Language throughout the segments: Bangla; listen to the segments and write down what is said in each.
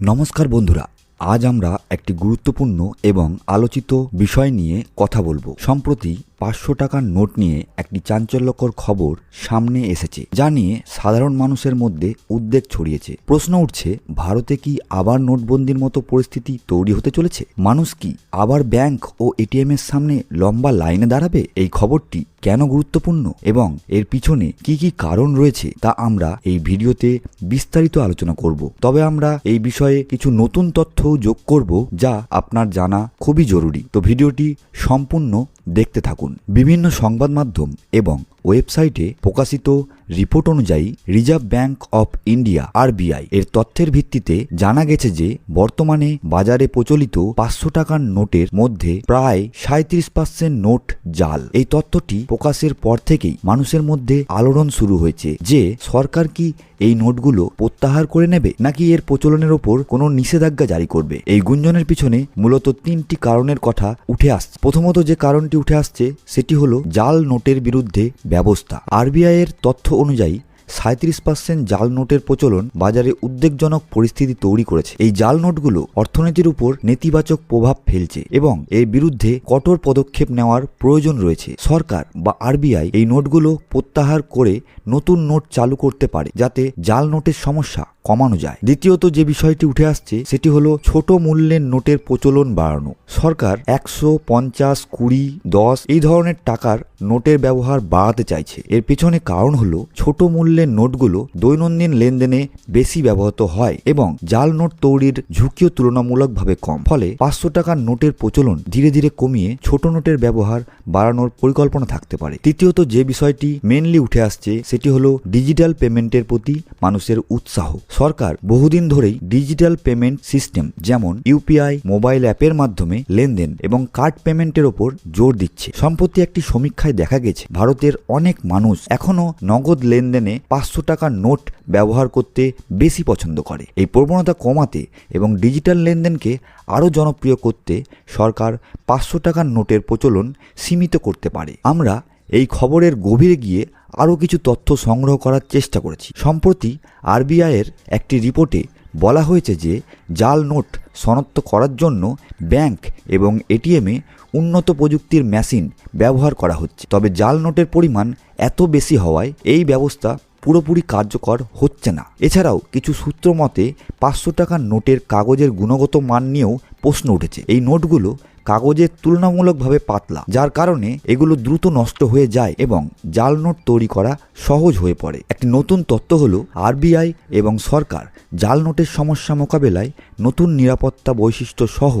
নমস্কার বন্ধুরা আজ আমরা একটি গুরুত্বপূর্ণ এবং আলোচিত বিষয় নিয়ে কথা বলব। সম্প্রতি পাঁচশো টাকার নোট নিয়ে একটি চাঞ্চল্যকর খবর সামনে এসেছে, যা নিয়ে সাধারণ মানুষের মধ্যে উদ্বেগ ছড়িয়েছে। প্রশ্ন উঠছে, ভারতে কি আবার নোটবন্দির মতো পরিস্থিতি তৈরি হতে চলেছে? মানুষ কি আবার ব্যাংক ও এটিএম এর সামনে লম্বা লাইনে দাঁড়াবে? এই খবরটি কেন গুরুত্বপূর্ণ? এবং এর পিছনে কি কি কারণ রয়েছে, তা আমরা এই ভিডিওতে বিস্তারিত আলোচনা করব। তবে আমরা এই বিষয়ে কিছু নতুন তথ্য যোগ করব, যা আপনার জানা খুবই জরুরি। তো ভিডিওটি সম্পূর্ণ দেখতে থাকুন। বিভিন্ন সংবাদ মাধ্যম এবং ওয়েবসাইটে প্রকাশিত রিপোর্ট অনুযায়ী, Reserve Bank of India, RBI, এর তথ্যের ভিত্তিতে জানা গেছে যে, বর্তমানে বাজারে প্রচলিত পাঁচশো টাকার নোটের মধ্যে প্রায় সাঁত্রিশ পার্সেন্ট নোট জাল। এই তথ্যটি প্রকাশের পর থেকেই মানুষের মধ্যে আলোড়ন শুরু হয়েছে যে, সরকার কি এই নোটগুলো প্রত্যাহার করে নেবে, নাকি এর প্রচলনের ওপর কোনো নিষেধাজ্ঞা জারি করবে? এই গুঞ্জনের পিছনে মূলত তিনটি কারণের কথা উঠে আসছে প্রথমত যে কারণটি উঠে আসছে, সেটি হলো জাল নোটের বিরুদ্ধে ব্যবস্থা। আরবিআই এর তথ্য অনুযায়ী সাঁত্রিশ পার্সেন্ট জাল নোটের প্রচলন বাজারে উদ্বেগজনক পরিস্থিতি তৈরি করেছে। এই জাল নোটগুলো অর্থনীতির উপর নেতিবাচক প্রভাব ফেলছে এবং এর বিরুদ্ধে কঠোর পদক্ষেপ নেওয়ার প্রয়োজন রয়েছে। সরকার বা আরবিআই এই নোটগুলো প্রত্যাহার করে নতুন নোট চালু করতে পারে যাতে জাল নোটের সমস্যা কমানো যায়। দ্বিতীয়ত যে বিষয়টি উঠে আসছে সেটি হলো ছোট মূল্যের নোটের প্রচলন বাড়ানো। সরকার একশো পঞ্চাশ, কুড়ি, দশ এই ধরনের টাকার নোটের ব্যবহার বাড়াতে চাইছে। এর পেছনে কারণ হলো ছোট মূল্যের নোটগুলো দৈনন্দিন লেনদেনে বেশি ব্যবহৃত হয় এবং জাল নোট তৈরির ঝুঁকিও তুলনামূলকভাবে কম। ফলে পাঁচশো টাকার নোটের প্রচলন ধীরে ধীরে কমিয়ে ছোট নোটের ব্যবহার বাড়ানোর পরিকল্পনা থাকতে পারে। তৃতীয়ত যে বিষয়টি মেনলি উঠে আসছে সেটি হলো ডিজিটাল পেমেন্টের প্রতি মানুষের উৎসাহ। সরকার বহুদিন ধরেই ডিজিটাল পেমেন্ট সিস্টেম যেমন ইউপিআই মোবাইল অ্যাপের মাধ্যমে লেনদেন এবং কার্ড পেমেন্টের ওপর জোর দিচ্ছে। সম্প্রতি একটি সমীক্ষায় দেখা গেছে, ভারতের অনেক মানুষ এখনও নগদ লেনদেনে পাঁচশো টাকার নোট ব্যবহার করতে বেশি পছন্দ করে। এই প্রবণতা কমাতে এবং ডিজিটাল লেনদেনকে আরও জনপ্রিয় করতে সরকার পাঁচশো টাকার নোটের প্রচলন সীমিত করতে পারে। আমরা এই খবরের গভীরে গিয়ে আরও কিছু তথ্য সংগ্রহ করার চেষ্টা করেছি। সম্প্রতি আরবিআইয়ের একটি রিপোর্টে বলা হয়েছে যে, জাল নোট শনাক্ত করার জন্য ব্যাংক এবং এটিএমে উন্নত প্রযুক্তির মেশিন ব্যবহার করা হচ্ছে। তবে জাল নোটের পরিমাণ এত বেশি হওয়ায় এই ব্যবস্থা পুরোপুরি কার্যকর হচ্ছে না। এছাড়াও কিছু সূত্র মতে, পাঁচশো টাকার নোটের কাগজের গুণগত মান নিয়েও প্রশ্ন উঠেছে। এই নোটগুলো কাগজের তুলনামূলকভাবে পাতলা, যার কারণে এগুলো দ্রুত নষ্ট হয়ে যায় এবং জাল নোট তৈরি করা সহজ হয়ে পড়ে। একটি নতুন তত্ত্ব হল আরবিআই এবং সরকার জাল নোটের সমস্যা মোকাবেলায় নতুন নিরাপত্তা বৈশিষ্ট্য সহ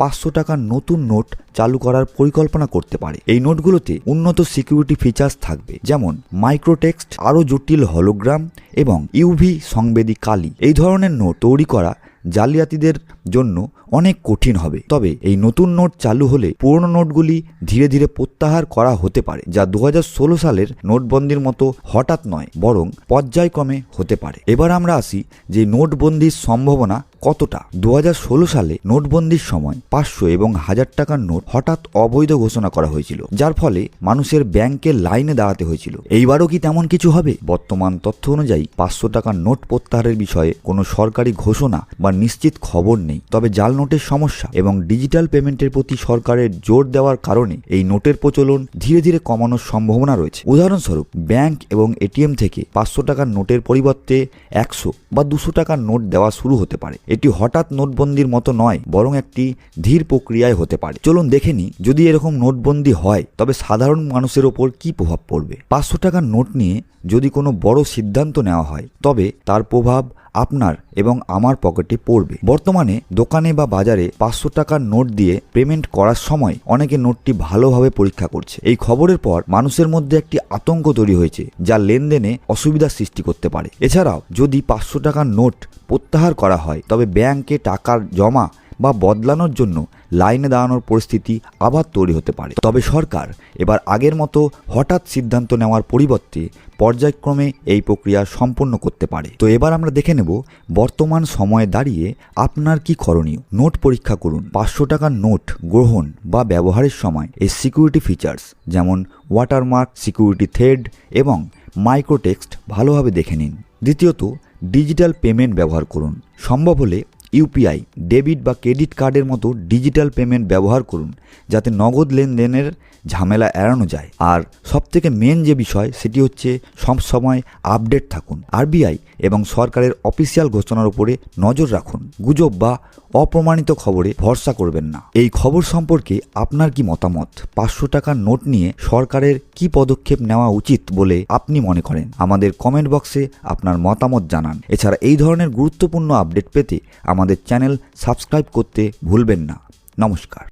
পাঁচশো টাকার নতুন নোট চালু করার পরিকল্পনা করতে পারে। এই নোটগুলোতে উন্নত সিকিউরিটি ফিচার্স থাকবে, যেমন মাইক্রোটেক্সট, আরও জটিল হলোগ্রাম এবং ইউভি সংবেদী কালি। এই ধরনের নোট তৈরি করা জালিয়াতিদের জন্য অনেক কঠিন হবে। তবে এই নতুন নোট চালু হলে পুরনো নোটগুলি ধীরে ধীরে প্রত্যাহার করা হতে পারে, যা দু হাজার ষোলো সালের নোটবন্দির মতো হঠাৎ নয়, বরং পর্যায়ক্রমে হতে পারে। এবার আমরা আসি যে নোটবন্দির সম্ভাবনা কতটা। দু হাজার ষোলো সালে নোটবন্দির সময় পাঁচশো এবং হাজার টাকার নোট হঠাৎ অবৈধ ঘোষণা করা হয়েছিল, যার ফলে মানুষের ব্যাংকের লাইনে দাঁড়াতে হয়েছিল। এইবারও কি তেমন কিছু হবে? বর্তমান তথ্য অনুযায়ী পাঁচশো টাকার নোট প্রত্যাহারের বিষয়ে কোনো সরকারি ঘোষণা বা নিশ্চিত খবর নেই। তবে জাল নোটের সমস্যা এবং ডিজিটাল পেমেন্টের প্রতি সরকারের জোর দেওয়ার কারণে এই নোটের প্রচলন ধীরে ধীরে কমানোর সম্ভাবনা রয়েছে। উদাহরণস্বরূপ, ব্যাংক এবং এটিএম থেকে পাঁচশো টাকার নোটের পরিবর্তে একশো বা দুশো টাকার নোট দেওয়া শুরু হতে পারে। এটি হঠাৎ নোটবন্দির মতো নয়, বরং একটি ধীর প্রক্রিয়ায় হতে পারে। চলুন দেখে নিই, যদি এরকম নোটবন্দি হয়, তবে সাধারণ মানুষের ওপর কি প্রভাব পড়বে? পাঁচশো টাকার নোট নিয়ে যদি কোনো বড় সিদ্ধান্ত নেওয়া হয়, তবে তার প্রভাব আপনার এবং আমার পকেটে পড়বে। বর্তমানে দোকানে বা বাজারে পাঁচশো টাকার নোট দিয়ে পেমেন্ট করার সময় অনেকে নোটটি ভালোভাবে পরীক্ষা করছে। এই খবরের পর মানুষের মধ্যে একটি আতঙ্ক তৈরি হয়েছে, যা লেনদেনে অসুবিধার সৃষ্টি করতে পারে। এছাড়াও যদি পাঁচশো টাকার নোট প্রত্যাহার করা হয়, তবে ব্যাংকে টাকার জমা বা বদলানোর জন্য লাইনে দাঁড়ানোর পরিস্থিতি আবার তৈরি হতে পারে। তবে সরকার এবার আগের মতো হঠাৎ সিদ্ধান্ত নেওয়ার পরিবর্তে পর্যায়ক্রমে এই প্রক্রিয়া সম্পন্ন করতে পারে। তো এবার আমরা দেখে নেব বর্তমান সময়ে দাঁড়িয়ে আপনার কি করণীয়। নোট পরীক্ষা করুন। পাঁচশো টাকার নোট গ্রহণ বা ব্যবহারের সময় এই সিকিউরিটি ফিচার্স যেমন ওয়াটারমার্ক, সিকিউরিটি থ্রেড এবং মাইক্রোটেক্সট ভালোভাবে দেখে নিন। দ্বিতীয়ত, ডিজিটাল পেমেন্ট ব্যবহার করুন। সম্ভব হলে ইউপিআই, ডেবিট বা ক্রেডিট কার্ডের মতো ডিজিটাল পেমেন্ট ব্যবহার করুন, যাতে নগদ লেনদেনের ঝামেলা এড়ানো যায়। আর সবথেকে মেন যে বিষয়, সেটি হচ্ছে সবসময় আপডেট থাকুন। আরবিআই এবং সরকারের অফিসিয়াল ঘোষণার উপরে নজর রাখুন। গুজব বা অপ্রমাণিত খবরে ভরসা করবেন না। এই খবর সম্পর্কে আপনার কি মতামত? পাঁচশো টাকার নোট নিয়ে সরকারের কি পদক্ষেপ নেওয়া উচিত বলে আপনি মনে করেন? আমাদের কমেন্ট বক্সে আপনার মতামত জানান। এছাড়া এই ধরনের গুরুত্বপূর্ণ আপডেট পেতে আমাদের চ্যানেল সাবস্ক্রাইব করতে ভুলবেন না। নমস্কার।